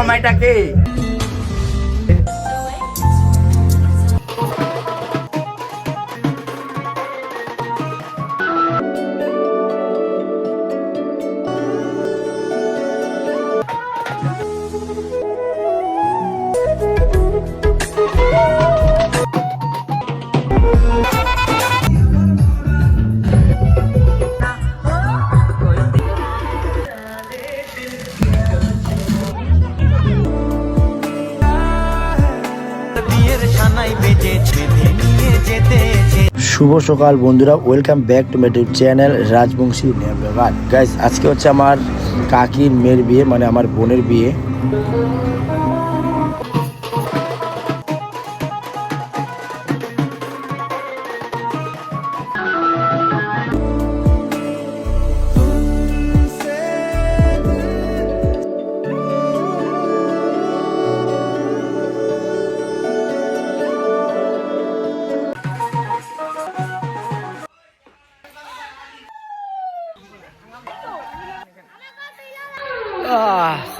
এই ঢকা মাইটা শুভ সকাল, বন্ধুরা। ওয়েলকাম ব্যাক টু মেটিউ চ্যানেল রাজবংশী গাইজ আজকে হচ্ছে আমার কাকির মেয়ের বিয়ে মানে আমার বোনের বিয়ে।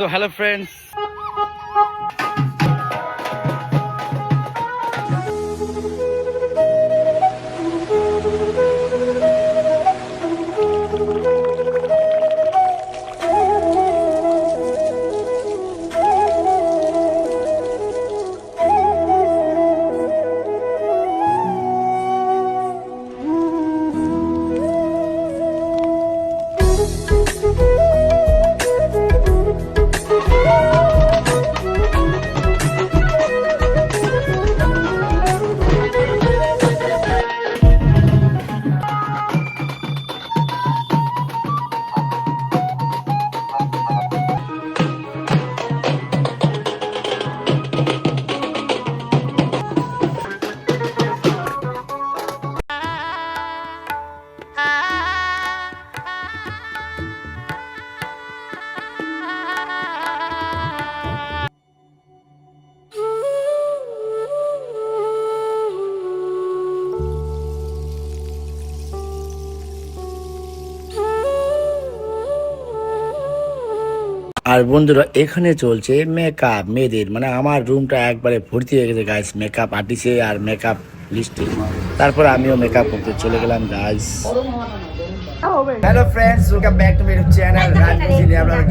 সো হ্যালো ফ্রেন্ডস আর বন্ধুরা, এখানে চলছে মেকআপ মেয়েদের। মানে আমার রুমটা একবারে ভর্তি হয়ে গেছে গাইস মেকআপ আর্টিস্টে আর মেকআপ লিস্টে তারপর আমিও মেকআপ করতে চলে গেলাম গাইস হ্যালো ফ্রেন্ডস আপনার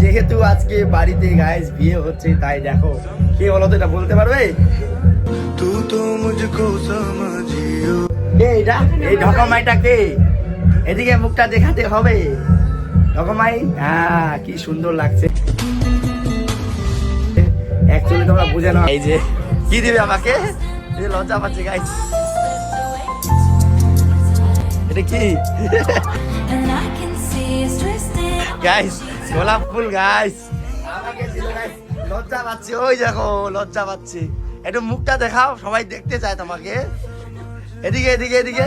যেহেতু আজকে বাড়িতে বিয়ে হচ্ছে, তাই দেখো, কে বলো তো এটা বলতে পারবে? তু এই কে? এদিকে মুখটা দেখাতে হবে। ঢকমাই হ্যাঁ কি সুন্দর লাগছে। অ্যাকচুয়ালি তোমরা বুঝে নাও। এই যে কি দিবে আমাকে? যে লজ্জা পাচ্ছে গাইস এটা কি. গাইস গোলাপ ফুল গাইস আমাকে দিল গাইস লজ্জা পাচ্ছে ওই দেখো লজ্জা পাচ্ছে। একটু মুখটা দেখাও সবাই দেখতে চায় তোমাকে। এদিকে এদিকে এদিকে।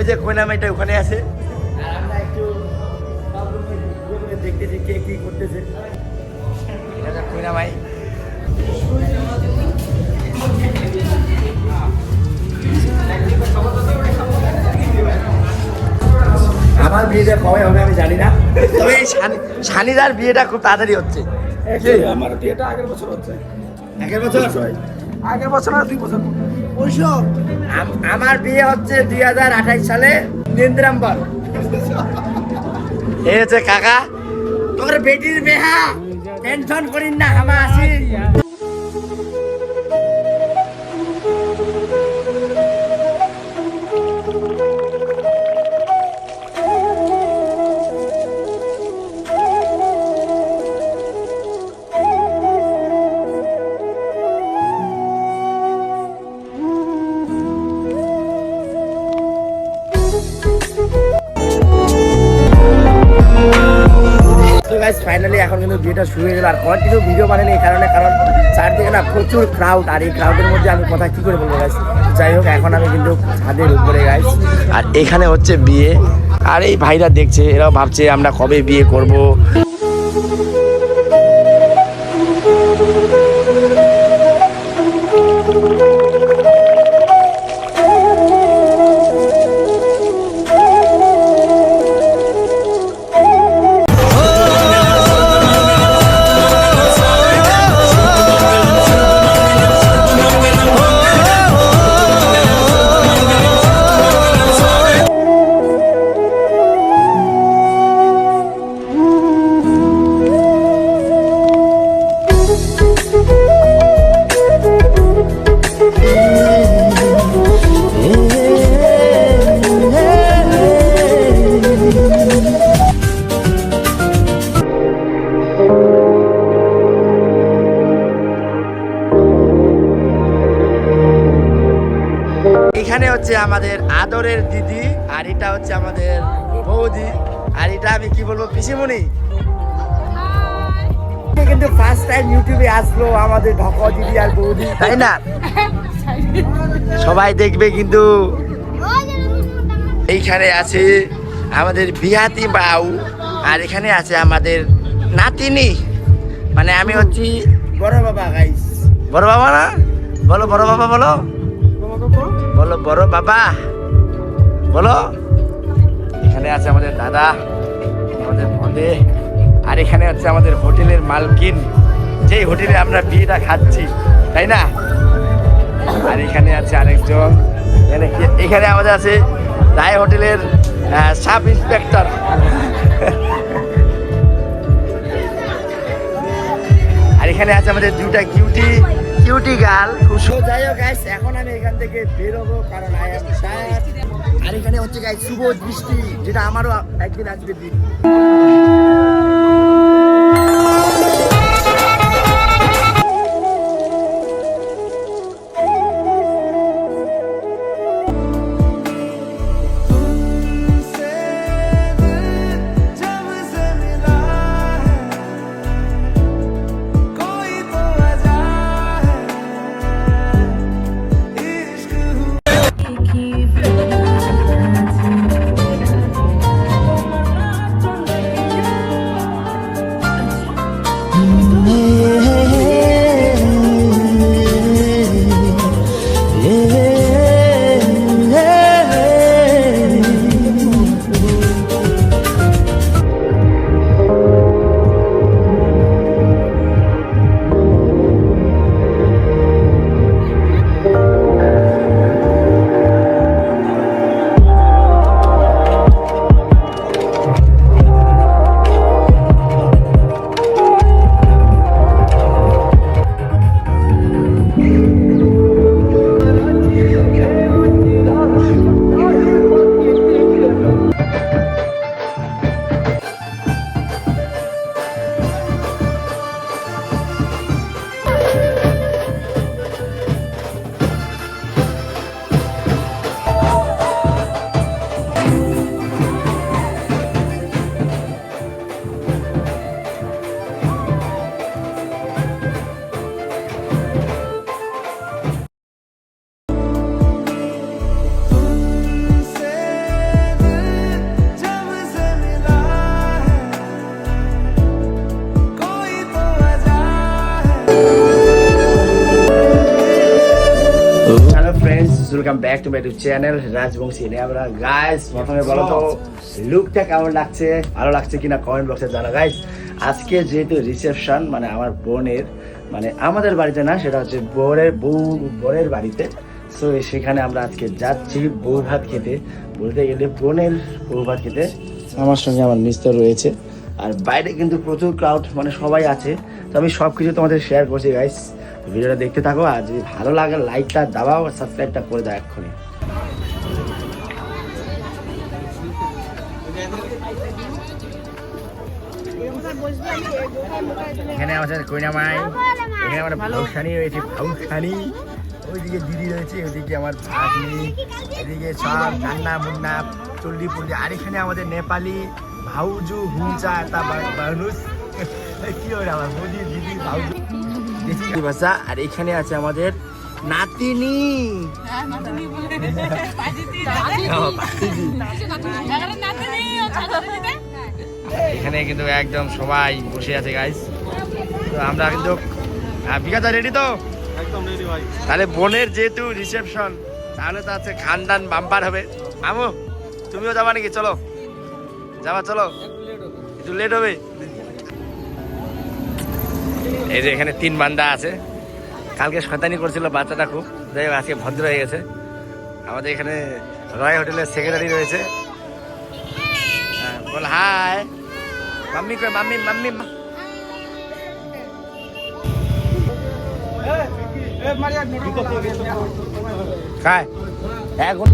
ওই যে কইনা মেয়েটা ওখানে আছে। আর আমরা একটু সব রুমে রুমে দেখতেছি কে কি করতেছে। এটা ভাই আমার বিয়েটা কবে হবে আমি জানি না। তবে শানিদার বিয়েটা খুব তাড়াতাড়ি হচ্ছে। আমার বিয়েটা আগের বছর হচ্ছে। আগের বছর? আগের বছর আর দুই বছর আমার বিয়ে হচ্ছে দুই হাজার আঠাইশ সালে নিন্দ্রাম্বর। এই হচ্ছে কাকা। তোর বেটির বেহা টেনশন করিন না আমার আসি এখন কিন্তু বিয়েটা শুরু হয়ে গেল। আর কন্টিনিউ ভিডিও বানানি এই কারণে, কারণ চারদিকে না প্রচুর ক্রাউড আর এই ক্রাউডের মধ্যে আমি কথা কী করে বলব গাইস যাই হোক, এখন আমি কিন্তু ছাদের উপরে গাইস আর এখানে হচ্ছে বিয়ে। আর এই ভাইরা দেখছে, এরাও ভাবছে আমরা কবে বিয়ে করব। আমাদের আদরের দিদি আর এটা হচ্ছে আমাদের বৌদি। আর এটা আমি কি বলব পিসিমণি? কিন্তু ফার্স্ট টাইম ইউটিউবে আসলো আমাদের ঢকা দিদি আর বৌদি। তাই না? সবাই দেখবে কিন্তু এইখানে আছে আমাদের বিহাতি বাউ আর এখানে আছে আমাদের নাতিনি। মানে আমি হচ্ছি বড় বাবা গাইস বড় বাবা না? বলো বড় বাবা বলো। বলো, বড় বাবা। বলো। এখানে আছে আমাদের দাদা, আমাদের বন্ধে আর এখানে হচ্ছে আমাদের হোটেলের মালকিন। যেই হোটেলে আমরা বিয়েটা খাচ্ছি, তাই না? আর এখানে আছে আরেকজন। এখানে এখানে আমাদের আছে রায় হোটেলের সাব ইন্সপেক্টর। আর এখানে আছে আমাদের দুটা কিউটি। কিউটি গার্ল খুশো যাই হোক গাইস এখন আমি এখান থেকে বেরোবো কারণ আই এম আর এখানে হচ্ছে গাইস শুভ দৃষ্টি যেটা আমারও একদিন আসবে দিন। Amen. Welcome back to my channel Rajbanshi আমরা গাইস প্রথমে বলো তো লুকটা কেমন লাগছে? ভালো লাগছে কিনা কমেন্ট বক্সে জানা গাইস আজকে যেহেতু রিসেপশন মানে আমার বোনের মানে আমাদের বাড়িতে না, সেটা হচ্ছে বোরের বউ বোনের বাড়িতে। সো সেখানে আমরা আজকে যাচ্ছি বউ ভাত খেতে। বলতে গেলে বোনের বউ ভাত খেতে। আমার সঙ্গে আমার মিস্টার রয়েছে। আর বাইরে কিন্তু প্রচুর ক্রাউড মানে সবাই আছে। তো আমি সব কিছু তোমাদের শেয়ার করছি গাইস ভিডিওটা দেখতে থাকো আর যদি ভালো লাগে লাইকটা দাবাও আর সাবস্ক্রাইবটা করে দাও এক্ষুনি। এখানে আমাদের কইনা মাই এখানে আমার ভাউসানি রয়েছে ভাউসানি। ওইদিকে দিদি রয়েছে ওইদিকে আমার ভাগ্নি এদিকে সব নান্না মুন্না চল্লি পুল্লি। আর এখানে আমাদের নেপালি ভাউজু হুঞ্চা তা মানুষ কি হয় আমার মোদি দিদি ভাউজু। ভাষা আর এখানে আছে আমাদের নাতিনি। এখানে কিন্তু একদম সবাই বসে আছে গাইস তো আমরা কিন্তু বিকাশা রেডি তো? একদম রেডি ভাই। তাহলে বোনের যেহেতু রিসেপশন তাহলে তো আছে খানদান বাম্পার হবে। আমো তুমিও যাবা নাকি? চলো। যাবা চলো। একটু লেট হবে। এই যে এখানে তিন বান্দা আছে কালকে শয়তানি করছিল বাচ্চাটা খুব যাই হোক আজকে ভদ্র হয়ে গেছে আমাদের এখানে রয় হোটেলের সেক্রেটারি রয়েছে বল হাই মাম্মি মাম্মি মাম্মি খায় এখন